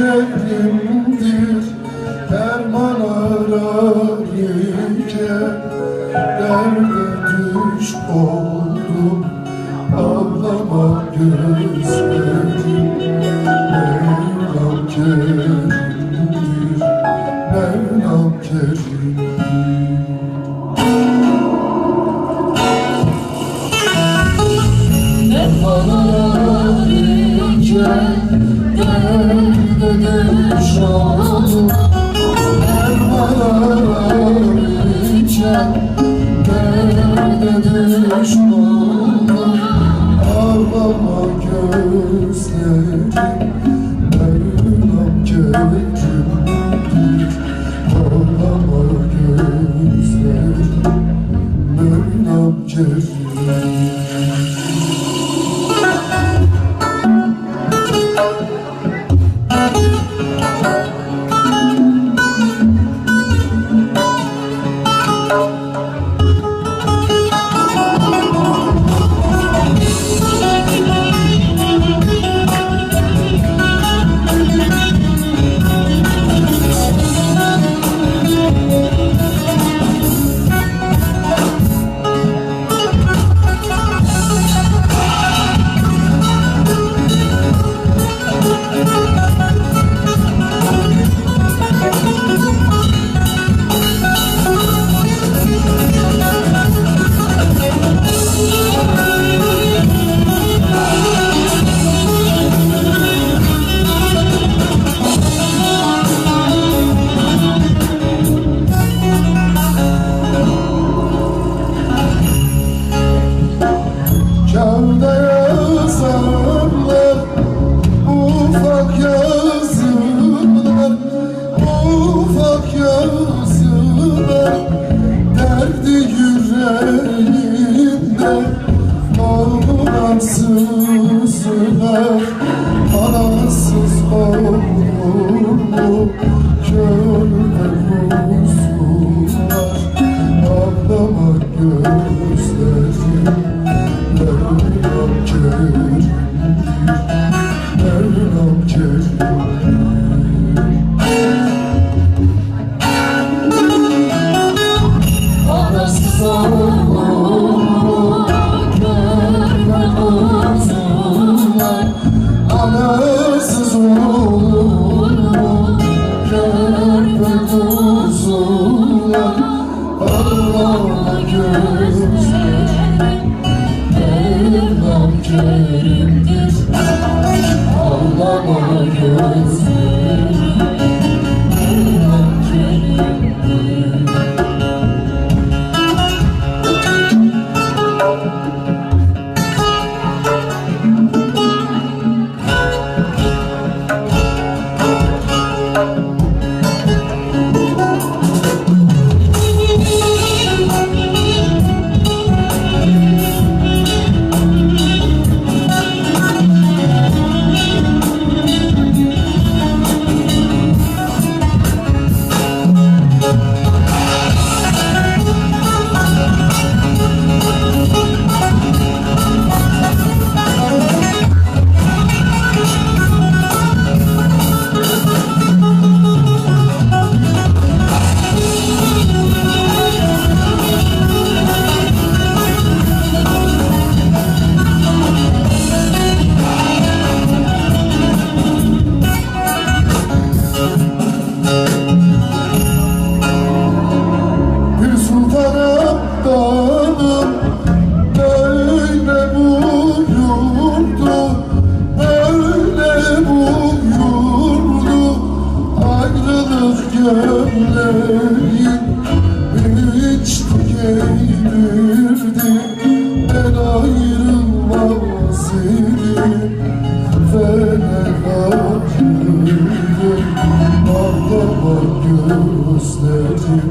kerimdir Derman ararken Derde düş oldum. Ağlama gözlerim derde düş oldum Ararken Derde oldum anasız olur mu körpe kuzular ağlama gözlerim Ağlama giydirdi Ben ayrılmaz idim Felek ayrıldı Ağlama gözlerim